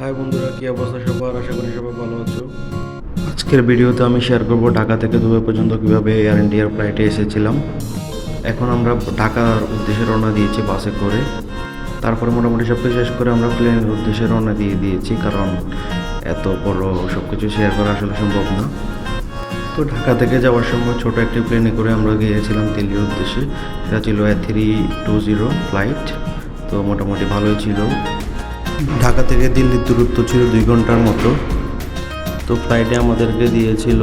High বন্ধুরা, কি অবস্থা সবার? আশা করি সবাই ভালো আছো। আজকের ভিডিওতে আমি শেয়ার করব ঢাকা থেকে দুবাই পর্যন্ত কীভাবে এয়ার ইন্ডিয়ার ফ্লাইটে এসেছিলাম। এখন আমরা ঢাকার উদ্দেশ্যে রওনা দিয়েছি বাসে করে। তারপরে মোটামুটি সব কিছু শেষ করে আমরা প্লেনের উদ্দেশ্যে রওনা দিয়ে দিয়েছি, কারণ এত বড় সব কিছু শেয়ার করা আসলে সম্ভব না। তো ঢাকা থেকে যাওয়ার সময় ছোট একটি প্লেনে করে আমরা গিয়েছিলাম দিল্লির উদ্দেশ্যে। সেটা ছিল A three two zero flight তো মোটামুটি ভালোই ছিল। ঢাকা থেকে দিল্লির দূরত্ব ছিল দুই ঘণ্টার মতো। তো ফ্লাইটে আমাদেরকে দিয়েছিল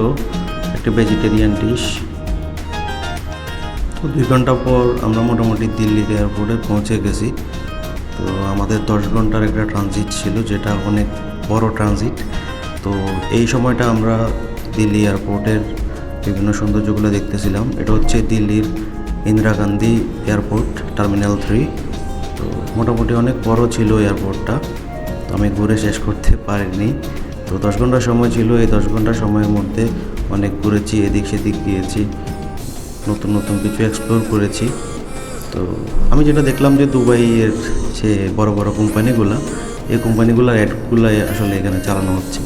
একটি ভেজিটেরিয়ান ডিশ তো দুই ঘণ্টা পর আমরা মোটামুটি দিল্লির এয়ারপোর্টে পৌঁছে গেছি। তো আমাদের দশ ঘণ্টার একটা ট্রানজিট ছিল, যেটা অনেক বড় ট্রানজিট তো এই সময়টা আমরা দিল্লি এয়ারপোর্টের বিভিন্ন সৌন্দর্যগুলো দেখতেছিলাম। এটা হচ্ছে দিল্লির Indira Gandhi airport terminal three মোটামুটি অনেক বড় ছিল এয়ারপোর্টটা তো আমি ঘুরে শেষ করতে পারিনি। তো দশ ঘণ্টা সময় ছিল, এই দশ ঘণ্টা সময়ের মধ্যে অনেক ঘুরেছি, এদিক সেদিক গিয়েছি, নতুন নতুন কিছু এক্সপ্লোর করেছি। তো আমি যেটা দেখলাম যে দুবাইয়ের যে বড় বড় কোম্পানিগুলো এই কোম্পানিগুলোর অ্যাডগুলাই আসলে এখানে চালানো হচ্ছে।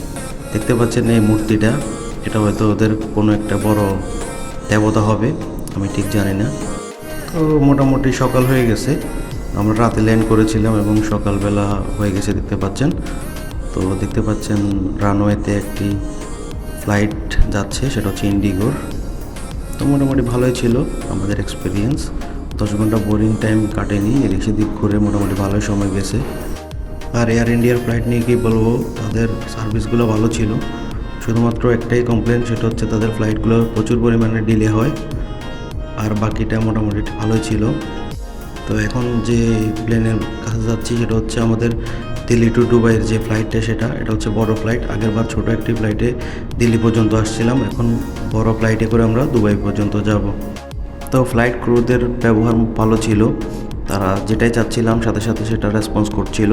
দেখতে পাচ্ছেন এই মূর্তিটা, এটা হয়তো ওদের কোনো একটা বড় দেবতা হবে, আমি ঠিক জানি না। তো মোটামুটি সকাল হয়ে গেছে। আমরা রাতে ল্যান্ড করেছিলাম এবং সকালবেলা হয়ে গেছে, দেখতে পাচ্ছেন। তো দেখতে পাচ্ছেন রানওয়েতে একটি ফ্লাইট যাচ্ছে, সেটা হচ্ছে ইন্ডিগোর। তো মোটামুটি ভালোই ছিল আমাদের এক্সপিরিয়েন্স। দশ ঘণ্টা বোরিং টাইম কাটেনি, এদিক সেদিক ঘুরে মোটামুটি ভালোই সময় গেছে। আর এয়ার ইন্ডিয়ার ফ্লাইট নিয়ে কী বলব, তাদের সার্ভিসগুলো ভালো ছিল। শুধুমাত্র একটাই কমপ্লেন সেটা হচ্ছে তাদের ফ্লাইটগুলো প্রচুর পরিমাণে ডিলে হয়। আর বাকিটা মোটামুটি ভালোই ছিল। তো এখন যে প্লেনের কাছে যাচ্ছি, সেটা হচ্ছে আমাদের দিল্লি টু দুবাইয়ের যে ফ্লাইটটা সেটা, এটা হচ্ছে বড় ফ্লাইট আগের বার ছোটো একটি ফ্লাইটে দিল্লি পর্যন্ত আসছিলাম। এখন বড় ফ্লাইটে করে আমরা দুবাই পর্যন্ত যাব। তো ফ্লাইট ক্রুদের ব্যবহার ভালো ছিল। তারা যেটাই চাচ্ছিলাম, সাথে সাথে সেটা রেসপন্স করছিল।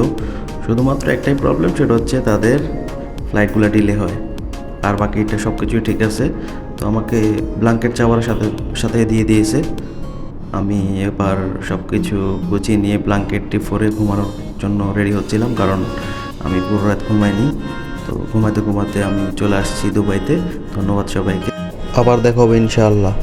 শুধুমাত্র একটাই প্রবলেম সেটা হচ্ছে তাদের ফ্লাইটগুলো ডিলে হয়। আর বাকিটা সব কিছুই ঠিক আছে। তো আমাকে ব্ল্যাঙ্কেট চাওয়ার সাথে সাথে দিয়ে দিয়েছে। আমি এবার সব কিছু গুছিয়ে নিয়ে ব্ল্যাঙ্কেটটি ফোরে ঘুমানোর জন্য রেডি হচ্ছিলাম, কারণ আমি পুরো রাত ঘুমাইনি। তো ঘুমাতে ঘুমাতে আমি চলে আসছি দুবাইতে। ধন্যবাদ সবাইকে। আবার দেখা হবে ইনশাআল্লাহ।